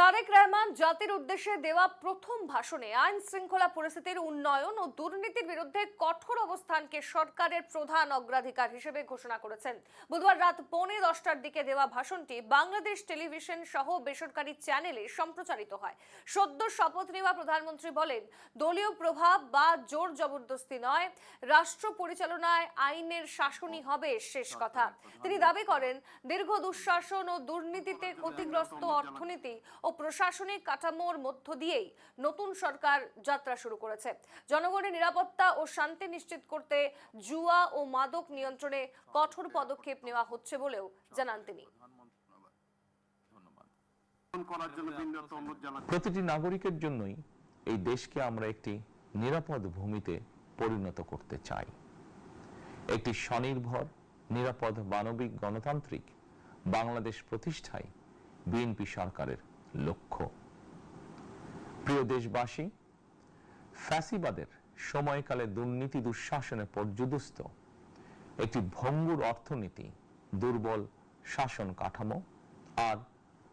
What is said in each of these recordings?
তারেক রহমান জাতির উদ্দেশ্যে দেওয়া প্রথম ভাষণে আইন শৃঙ্খলা পরিস্থিতির উন্নয়ন ও দুর্নীতির বিরুদ্ধে কঠোর অবস্থানকে সরকারের প্রধান অগ্রাধিকার হিসেবে ঘোষণা করেছেন। বুধবার রাত পৌনে দশটার দিকে দেওয়া ভাষণটি বাংলাদেশ টেলিভিশন সহ বেসরকারি চ্যানেলে সম্প্রচারিত হয়। সদ্য শপথ নেওয়া প্রধানমন্ত্রী বলেন, দলীয় প্রভাব বা জোর জবরদস্তি নয়, রাষ্ট্র পরিচালনায় আইনের শাসনই হবে শেষ কথা। তিনি দাবি করেন, দীর্ঘ দুঃশাসন ও দুর্নীতিতে ক্ষতিগ্রস্ত অর্থনীতি প্রশাসনিক কাঠামোর মধ্য দিয়েই নতুন সরকার যাত্রা শুরু করেছে। জনগণের নিরাপত্তা ও শান্তি নিশ্চিত করতে জুয়া ও মাদক নিয়ন্ত্রণে কঠোর পদক্ষেপ নেওয়া হচ্ছে বলেও জানান তিনি। প্রতিটি নাগরিকের জন্যই এই দেশকে আমরা একটি নিরাপদ ভূমিতে পরিণত করতে চাই। একটি স্বনির্ভর, নিরাপদ, মানবিক, গণতান্ত্রিক বাংলাদেশ প্রতিষ্ঠায় বিএনপি সরকারের লক্ষ্য। প্রিয় দেশবাসী, ফ্যাসিবাদের সময়কালে দুর্নীতি দুঃশাসনে পর্যুদস্ত একটি ভঙ্গুর অর্থনীতি, দুর্বল শাসন কাঠামো আর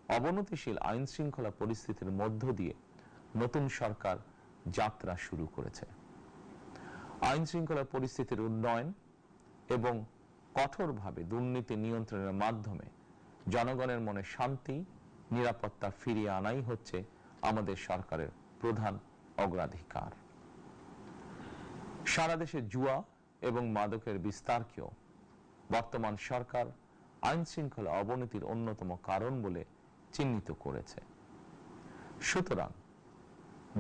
অবনতিশীল আইন শৃঙ্খলা পরিস্থিতির মধ্য দিয়ে নতুন সরকার যাত্রা শুরু করেছে। আইন শৃঙ্খলা পরিস্থিতির উন্নয়ন এবং কঠোরভাবে দুর্নীতি নিয়ন্ত্রণের মাধ্যমে জনগণের মনে শান্তি নিরাপত্তা ফিরিয়ে আনাই হচ্ছে আমাদের সরকারের প্রধান অগ্রাধিকার। সারা দেশে জুয়া এবং মাদকের বিস্তারকেও বর্তমান সরকার আইন শৃঙ্খলা অবনতির অন্যতম কারণ বলে চিহ্নিত করেছে। সুতরাং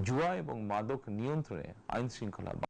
জুয়া এবং মাদক নিয়ন্ত্রণে আইন শৃঙ্খলা